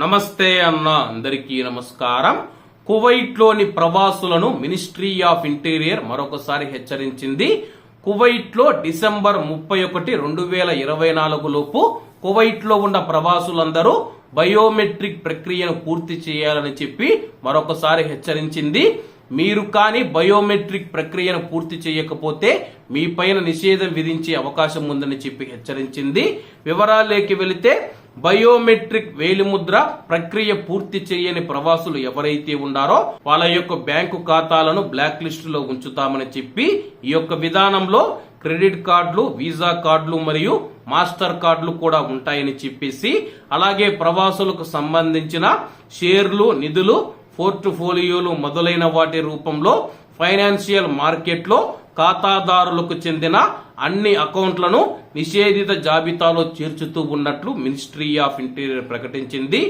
నమస్తే అన్న అందరికీ నమస్కారం. కువైట్లోని ప్రవాసులను మినిస్ట్రీ ఆఫ్ ఇంటీరియర్ మరొకసారి హెచ్చరించింది. కువైట్లో డిసెంబర్ ముప్పై ఒకటి రెండు వేల ఇరవై నాలుగు లోపు కువైట్లో ఉన్న ప్రవాసులందరూ బయోమెట్రిక్ ప్రక్రియను పూర్తి చేయాలని చెప్పి మరొకసారి హెచ్చరించింది. మీరు కానీ బయోమెట్రిక్ ప్రక్రియను పూర్తి చేయకపోతే మీ పైన నిషేధం విధించే అవకాశం ఉందని చెప్పి హెచ్చరించింది. వివరాలేకి వెళితే బయోమెట్రిక్ వేలిముద్ర ప్రక్రియ పూర్తి చేయని ప్రవాసులు ఎవరైతే ఉన్నారో వాళ్ళ యొక్క బ్యాంకు ఖాతాలను బ్లాక్ లిస్ట్లో ఉంచుతామని చెప్పి ఈ యొక్క విధానంలో క్రెడిట్ కార్డులు వీసా కార్డులు మరియు మాస్టర్ కార్డులు కూడా ఉంటాయని చెప్పేసి అలాగే ప్రవాసులకు సంబంధించిన షేర్లు నిధులు పోర్ట్ఫోలియోలు మొదలైన వాటి రూపంలో ఫైనాన్షియల్ మార్కెట్లో ఖాతాదారులకు చెందిన అన్ని అకౌంట్లను నిషేధిత జాబితాలో చేర్చుతూ ఉన్నట్లు మినిస్ట్రీ ఆఫ్ ఇంటీరియర్ ప్రకటించింది.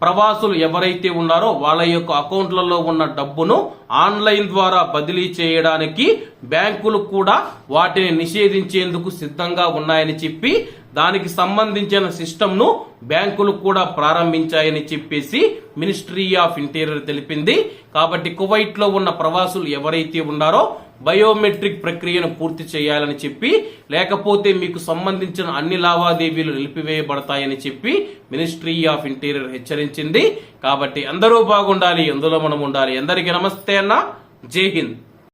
ప్రవాసులు ఎవరైతే ఉన్నారో వాళ్ళ యొక్క అకౌంట్లలో ఉన్న డబ్బును ఆన్లైన్ ద్వారా బదిలీ చేయడానికి బ్యాంకులు కూడా వాటిని నిషేధించేందుకు సిద్ధంగా ఉన్నాయని చెప్పి దానికి సంబంధించిన సిస్టమ్ను బ్యాంకులు కూడా ప్రారంభించాయని చెప్పేసి మినిస్ట్రీ ఆఫ్ ఇంటీరియర్ తెలిపింది. కాబట్టి కువైట్లో ఉన్న ప్రవాసులు ఎవరైతే ఉన్నారో బయోమెట్రిక్ ప్రక్రియను పూర్తి చేయాలని చెప్పి లేకపోతే మీకు సంబంధించిన అన్ని లావాదేవీలు నిలిపివేయబడతాయని చెప్పి మినిస్ట్రీ ఆఫ్ ఇంటీరియర్ హెచ్చరించింది. కాబట్టి అందరూ బాగుండాలి ఎందులో మనం ఉండాలి. అందరికీ నమస్తే అన్న. జై హింద్.